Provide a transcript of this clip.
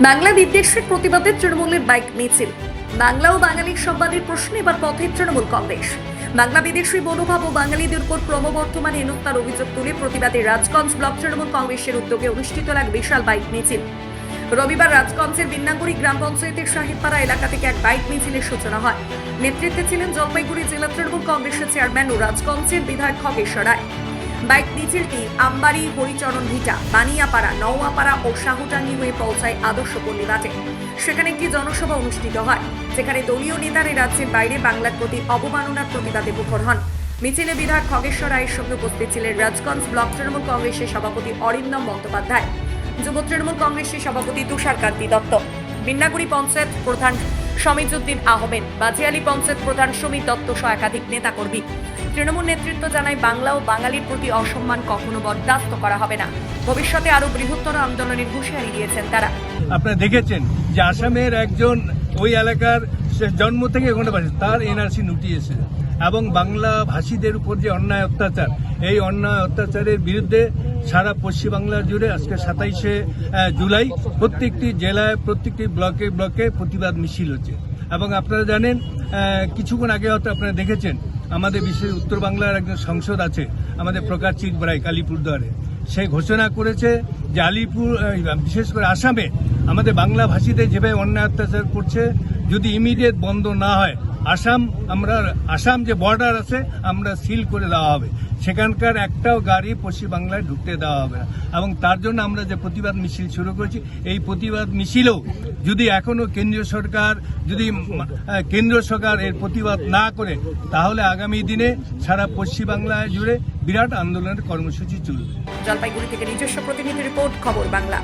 বাংলা বিদ্বেষের প্রতিবাদে তৃণমূলের বাইক মিছিল। বাংলা ও বাঙালির সম্বাদের প্রশ্নে এবার পথে তৃণমূল কংগ্রেস। বাংলা বিদেশি মনোভাব ও বাঙালিদের উপর ক্রমবর্ধমান হেনস্থার অভিযোগ তুলে প্রতিবাদে রাজগঞ্জ ব্লক তৃণমূল কংগ্রেসের উদ্যোগে অনুষ্ঠিত এক বিশাল বাইক মিছিল। রবিবার রাজগঞ্জের বিন্নাগুড়ি গ্রাম পঞ্চায়েতের সাহেবপাড়া এলাকা থেকে এক বাইক মিছিলের সূচনা হয়। নেতৃত্বে ছিলেন জলপাইগুড়ি জেলা তৃণমূল কংগ্রেসের চেয়ারম্যান ও রাজগঞ্জের বিধায়ক খগেশ্বর রায়। বাইক মিছিলটি আমবাড়ি হরিচরণ, ভিটা, বানিয়াপাড়া, নওয়াপাড়া ও শাহুটাঙ্গি হয়ে পৌঁছায় আদর্শ পল্লীবাটে। সেখানে একটি জনসভা অনুষ্ঠিত হয়, যেখানে দলীয় নেতারা রাজ্যের বাইরে বাংলার প্রতি অবমাননার প্রতিবাদে মুখর হন। মিছিলে বিধায়ক খগেশ্বর রায়ের সঙ্গে উপস্থিত ছিলেন রাজগঞ্জ ব্লক তৃণমূল কংগ্রেসের সভাপতি অরিন্দম বন্দ্যোপাধ্যায়, যুব তৃণমূল কংগ্রেসের সভাপতি তুষার কান্তি দত্ত, বিন্নাগুড়ি পঞ্চায়েত প্রধান সমিজুদ্দিন আহমেদ, বাজিয়ালি পঞ্চায়েত প্রধান সমীর দত্ত সহ একাধিক নেতাকর্মী। তৃণমূল নেতৃত্ব জানায়, বাংলা ও বাঙালির প্রতি অসম্মান কখনো বরদাস্ত করা হবে না। ভবিষ্যতে আরও বৃহত্তর আন্দোলনের হুঁশিয়ারি দিয়েছেন তারা। আপনারা দেখেছেন যে আসামের একজন ওই এলাকার জন্ম থেকে ওখানে বাসে তার এনআরসি নোটিশ এসেছে এবং বাংলা ভাষীদের উপর যে অন্যায় অত্যাচার, এই অন্যায় অত্যাচারের বিরুদ্ধে সারা পশ্চিমবাংলার জুড়ে আজকে সাতাইশে জুলাই প্রত্যেকটি জেলায়, প্রত্যেকটি ব্লকে ব্লকে প্রতিবাদ মিছিল হচ্ছে। এবং আপনারা জানেন কিছুক্ষণ আগে হয়তো আপনারা দেখেছেন, আমাদের বিশেষ উত্তর বাংলার একজন সংসদ আছে, আমাদের প্রকাশ চিটবরাই কালীপুরদুয়ারে। সে ঘোষণা করেছে যে আলিপুর বিশেষ করে আসামে আমাদের বাংলা ভাষীদের যেভাবে অন্যায় অত্যাচার করছে, যদি ইমিডিয়েট বন্ধ না হয় আসাম, আমরা আসাম যে বর্ডার আছে, আমরা সিল করে দেওয়া হবে। সেখানকার একটাও গাড়ি পশ্চিমবাংলায় ঢুকতে দেওয়া হবে না। এবং তার জন্য আমরা যে প্রতিবাদ মিছিল শুরু করেছি, এই প্রতিবাদ মিছিলেও যদি এখনও কেন্দ্রীয় সরকার, যদি কেন্দ্র সরকার এর প্রতিবাদ না করে, তাহলে আগামী দিনে সারা পশ্চিমবাংলায় জুড়ে বিরাট আন্দোলনের কর্মসূচি চলবে। জলপাইগুড়ি থেকে নিজস্ব প্রতিনিধি রিপোর্ট, খবর বাংলা।